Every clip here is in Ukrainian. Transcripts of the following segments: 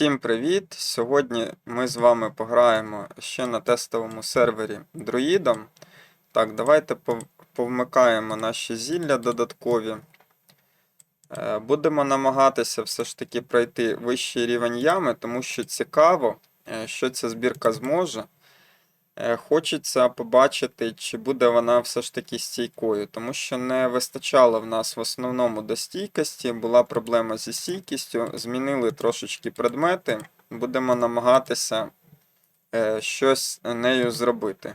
Всім привіт! Сьогодні ми з вами пограємо ще на тестовому сервері друїдом. Так, давайте повмикаємо наші зілля додаткові. Е, Будемо намагатися все ж таки пройти вищий рівень ями, тому що цікаво, е, що ця збірка зможе. Е, Хочеться побачити, чи буде вона все ж таки стійкою, тому що не вистачало в нас в основному до стійкості, була проблема зі стійкістю, змінили трошечки предмети, будемо намагатися е, щось нею зробити.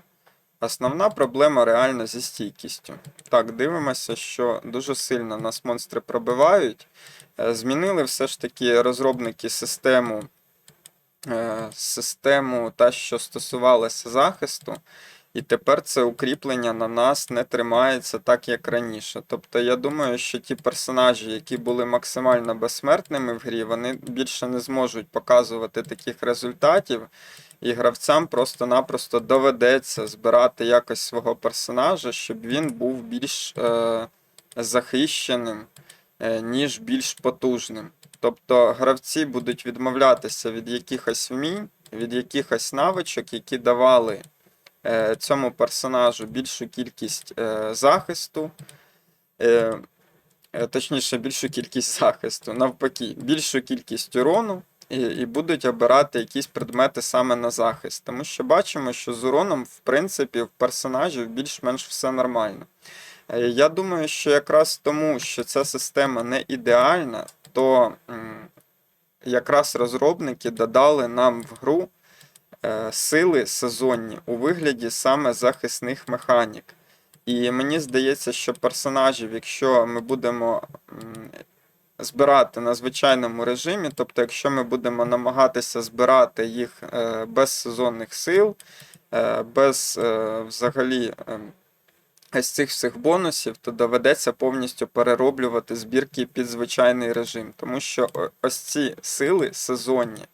Основна проблема реально зі стійкістю. Так, дивимося, що дуже сильно нас монстри пробивають. Е, Змінили все ж таки розробники систему систему, та, що стосувалася захисту, і тепер це укріплення на нас не тримається так, як раніше. Тобто я думаю, що ті персонажі, які були максимально безсмертними в грі, вони більше не зможуть показувати таких результатів. І гравцям просто-напросто доведеться збирати якось свого персонажа, щоб він був більш е, захищеним, е, ніж більш потужним. Тобто гравці будуть відмовлятися від якихось вмінь, від якихось навичок, які давали е, цьому персонажу більшу кількість е, захисту, е, е, точніше, більшу кількість захисту, навпаки, більшу кількість урону, і, і будуть обирати якісь предмети саме на захист. Тому що бачимо, що з уроном, в принципі, в персонажів більш-менш все нормально. Е, Я думаю, що якраз тому, що ця система не ідеальна, то якраз розробники додали нам в гру е, сили сезонні у вигляді саме захисних механік. І мені здається, що персонажів, якщо ми будемо збирати на звичайному режимі, тобто, якщо ми будемо намагатися збирати їх е, без сезонних сил, е, без взагалі. З цих всіх бонусів, то доведеться повністю перероблювати збірки під звичайний режим. Тому що ось ці сили сезонні,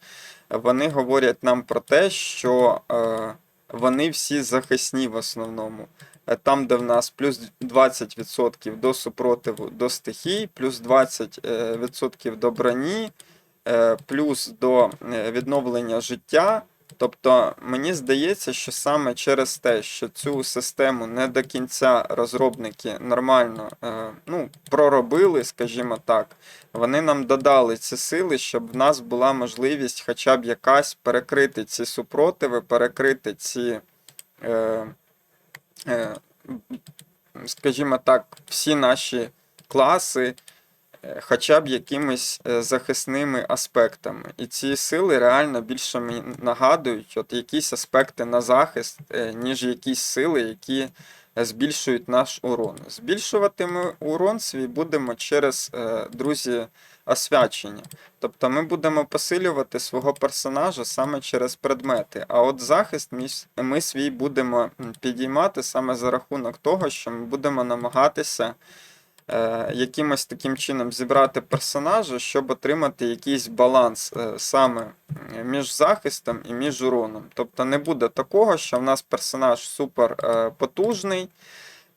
вони говорять нам про те, що е, вони всі захисні в основному. Е, Там, де в нас плюс 20% до супротиву до стихій, плюс 20% до броні, е, плюс до е, відновлення життя. Тобто мені здається, що саме через те, що цю систему не до кінця розробники нормально е, ну, проробили, скажімо так, вони нам додали ці сили, щоб в нас була можливість хоча б якась перекрити ці супротиви, перекрити ці, е, е, скажімо так, всі наші класи хоча б якимись е, захисними аспектами. І ці сили реально більше мені нагадують от якісь аспекти на захист, е, ніж якісь сили, які е, збільшують наш урон. Збільшувати ми урон свій будемо через, е, друзі, освячення. Тобто ми будемо посилювати свого персонажа саме через предмети. А от захист ми, свій будемо підіймати саме за рахунок того, що ми будемо намагатися е, якимось таким чином зібрати персонажа, щоб отримати якийсь баланс е, саме між захистом і між уроном. Тобто не буде такого, що в нас персонаж супер е, потужний,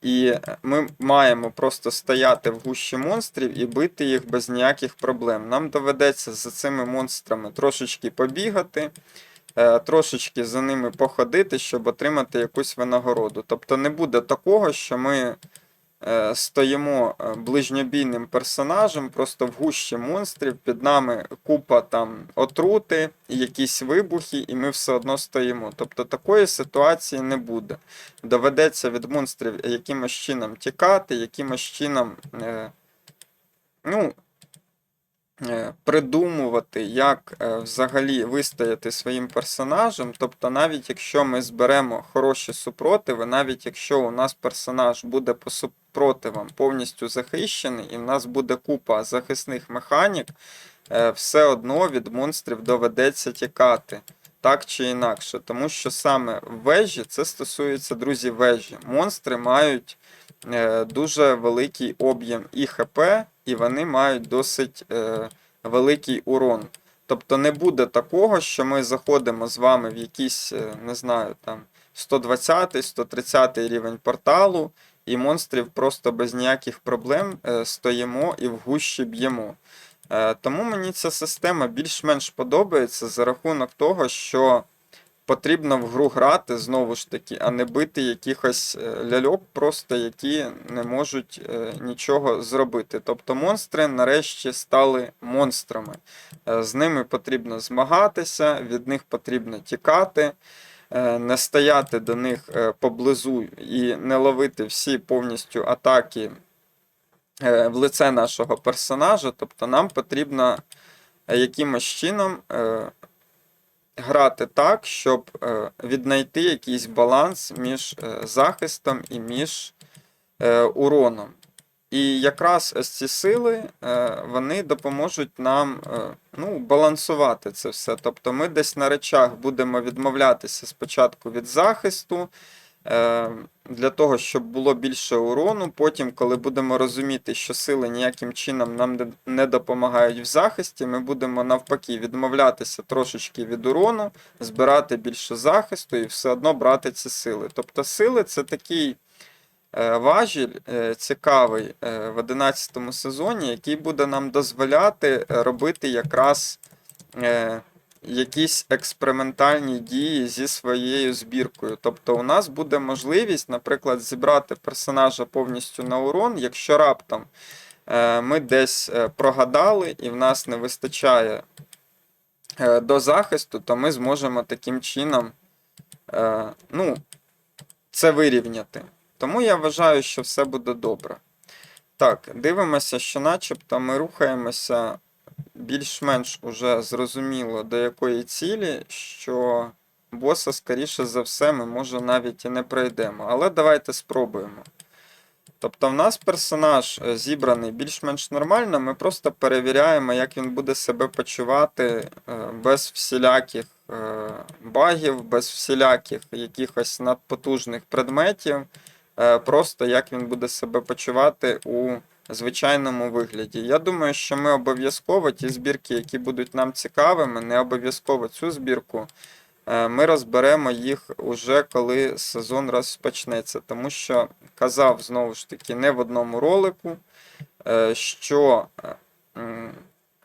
і ми маємо просто стояти в гущі монстрів і бити їх без ніяких проблем. Нам доведеться за цими монстрами трошечки побігати. е, Трошечки за ними походити, щоб отримати якусь винагороду. Тобто не буде такого, що ми е, стоїмо е, ближньобійним персонажем, просто в гущі монстрів, під нами купа там отрути, якісь вибухи, і ми все одно стоїмо. Тобто такої ситуації не буде. Доведеться від монстрів якимось чином тікати, якимось чином. Е, ну, е, Придумувати, як е, взагалі вистояти своїм персонажем. Тобто, навіть якщо ми зберемо хороші супротиви, навіть якщо у нас персонаж буде по супротивам повністю захищений, і в нас буде купа захисних механік, е, все одно від монстрів доведеться тікати. Так чи інакше, тому що саме вежі, це стосується, друзі, вежі. Монстри мають е, дуже великий об'єм і ХП, і вони мають досить е, великий урон. Тобто не буде такого, що ми заходимо з вами в якийсь, е, не знаю, там 120-130 рівень порталу, і монстрів просто без ніяких проблем е, стоїмо і в гущі б'ємо. Е, Тому мені ця система більш-менш подобається за рахунок того, що потрібно в гру грати знову ж таки, а не бити якихось е, ляльок, просто які не можуть е, нічого зробити. Тобто монстри нарешті стали монстрами. Е, З ними потрібно змагатися, від них потрібно тікати. Не стояти до них поблизу і не ловити всі повністю атаки в лице нашого персонажа. Тобто нам потрібно якимось чином грати так, щоб е, віднайти якийсь баланс між е, захистом і між е, уроном. І якраз ось ці сили вони допоможуть нам ну, балансувати це все. Тобто ми десь на речах будемо відмовлятися спочатку від захисту, для того, щоб було більше урону. Потім, коли будемо розуміти, що сили ніяким чином нам не- допомагають в захисті, ми будемо навпаки відмовлятися трошечки від урону, збирати більше захисту і все одно брати ці сили. Тобто сили це такий е, важіль е, цікавий е, в 11 сезоні, який буде нам дозволяти е, робити якраз е, якісь експериментальні дії зі своєю збіркою. Тобто у нас буде можливість, наприклад, зібрати персонажа повністю на урон, якщо раптом е, ми десь е, прогадали і в нас не вистачає е, до захисту, то ми зможемо таким чином ну, це вирівняти. Тому я вважаю, що все буде добре. Так, дивимося, що начебто ми рухаємося більш-менш уже зрозуміло до якої цілі, що боса, скоріше за все, ми може навіть і не пройдемо. Але давайте спробуємо. Тобто, в нас персонаж е, зібраний більш-менш нормально, ми просто перевіряємо, як він буде себе почувати е, без всіляких е, багів, без всіляких якихось надпотужних предметів. Просто як він буде себе почувати у звичайному вигляді. Я думаю, що ми обов'язково ті збірки, які будуть нам цікавими, не обов'язково цю збірку. е, Ми розберемо їх уже коли сезон розпочнеться, тому що казав знову ж таки не в одному ролику, е, що е,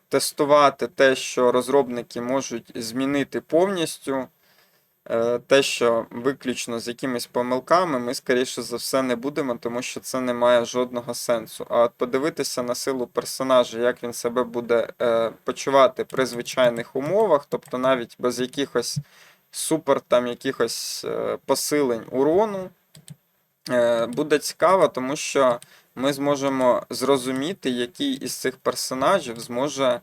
тестувати те, що розробники можуть змінити повністю, те, що виключно з якимись помилками, ми, скоріше за все, не будемо, тому що це не має жодного сенсу. А от подивитися на силу персонажа, як він себе буде е, почувати при звичайних умовах, тобто навіть без якихось супер там якихось е, посилень урону, е, буде цікаво, тому що ми зможемо зрозуміти, який із цих персонажів зможе е,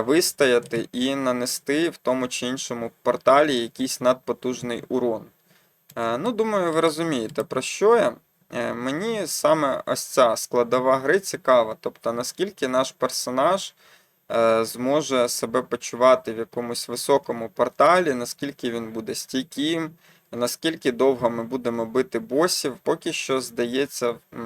вистояти і нанести в тому чи іншому порталі якийсь надпотужний урон. Е, Ну, думаю, ви розумієте, про що я. Е, Мені саме ось ця складова гри цікава, тобто наскільки наш персонаж е, зможе себе почувати в якомусь високому порталі, наскільки він буде стійким, наскільки довго ми будемо бити босів. Поки що здається е,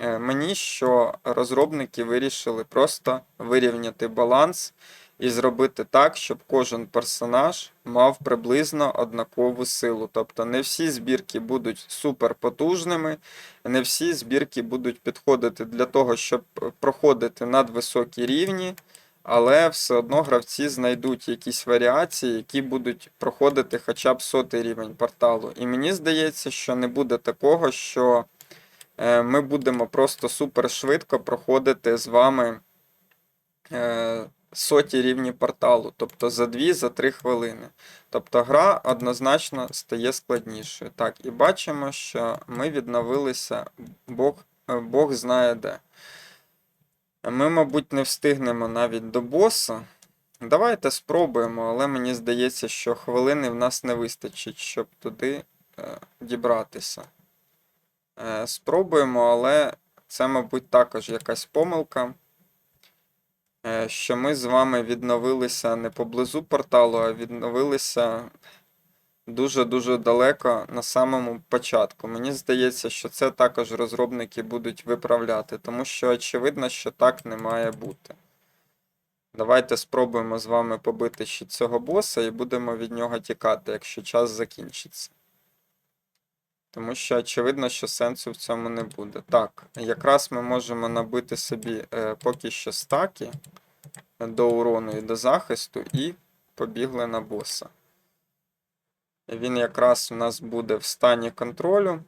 мені, що розробники вирішили просто вирівняти баланс і зробити так, щоб кожен персонаж мав приблизно однакову силу. Тобто не всі збірки будуть суперпотужними, не всі збірки будуть підходити для того, щоб проходити надвисокі рівні, але все одно гравці знайдуть якісь варіації, які будуть проходити хоча б сотий рівень порталу. І мені здається, що не буде такого, що е, ми будемо просто супер швидко проходити з вами е, соті рівні порталу, тобто за 2-3 хвилини. Тобто гра однозначно стає складнішою. Так, і бачимо, що ми відновилися, Бог, е, Бог знає де. Ми, мабуть, не встигнемо навіть до боса. Давайте спробуємо, але мені здається, що хвилини в нас не вистачить, щоб туди е, дібратися. Е, спробуємо, але це, мабуть, також якась помилка. Е, що ми з вами відновилися не поблизу порталу, а відновилися дуже-дуже далеко на самому початку. Мені здається, що це також розробники будуть виправляти, тому що очевидно, що так не має бути. Давайте спробуємо з вами побити ще цього боса і будемо від нього тікати, якщо час закінчиться. Тому що очевидно, що сенсу в цьому не буде. Так, якраз ми можемо набити собі е, поки що стаки до урону і до захисту, і побігли на боса. Він якраз у нас буде в стані контролю.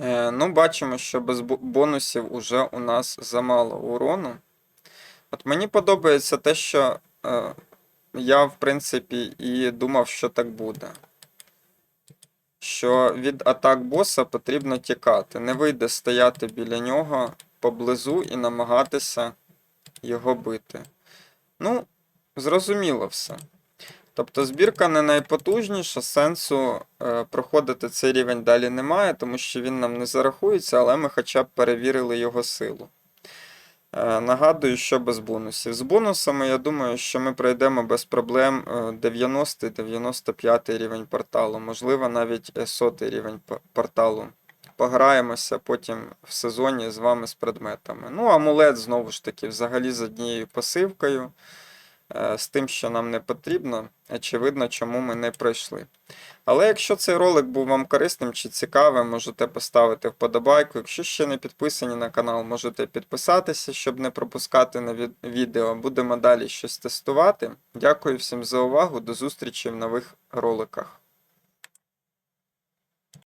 Е, ну, бачимо, що без бонусів уже у нас замало урону. От мені подобається те, що е, я, в принципі, і думав, що так буде. Що від атак боса потрібно тікати. Не вийде стояти біля нього поблизу і намагатися його бити. Ну, зрозуміло все. Тобто збірка не найпотужніша, сенсу е, проходити цей рівень далі немає, тому що він нам не зарахується, але ми хоча б перевірили його силу. Е, нагадую, що без бонусів. З бонусами, я думаю, що ми пройдемо без проблем е, 90-95 рівень порталу, можливо, навіть е, 100 рівень порталу. Пограємося потім в сезоні з вами з предметами. Ну, амулет знову ж таки, взагалі з однією пасивкою, е, з тим, що нам не потрібно, очевидно, чому ми не пройшли. Але якщо цей ролик був вам корисним чи цікавим, можете поставити вподобайку. Якщо ще не підписані на канал, можете підписатися, щоб не пропускати нові відео. Будемо далі щось тестувати. Дякую всім за увагу. До зустрічі в нових роликах.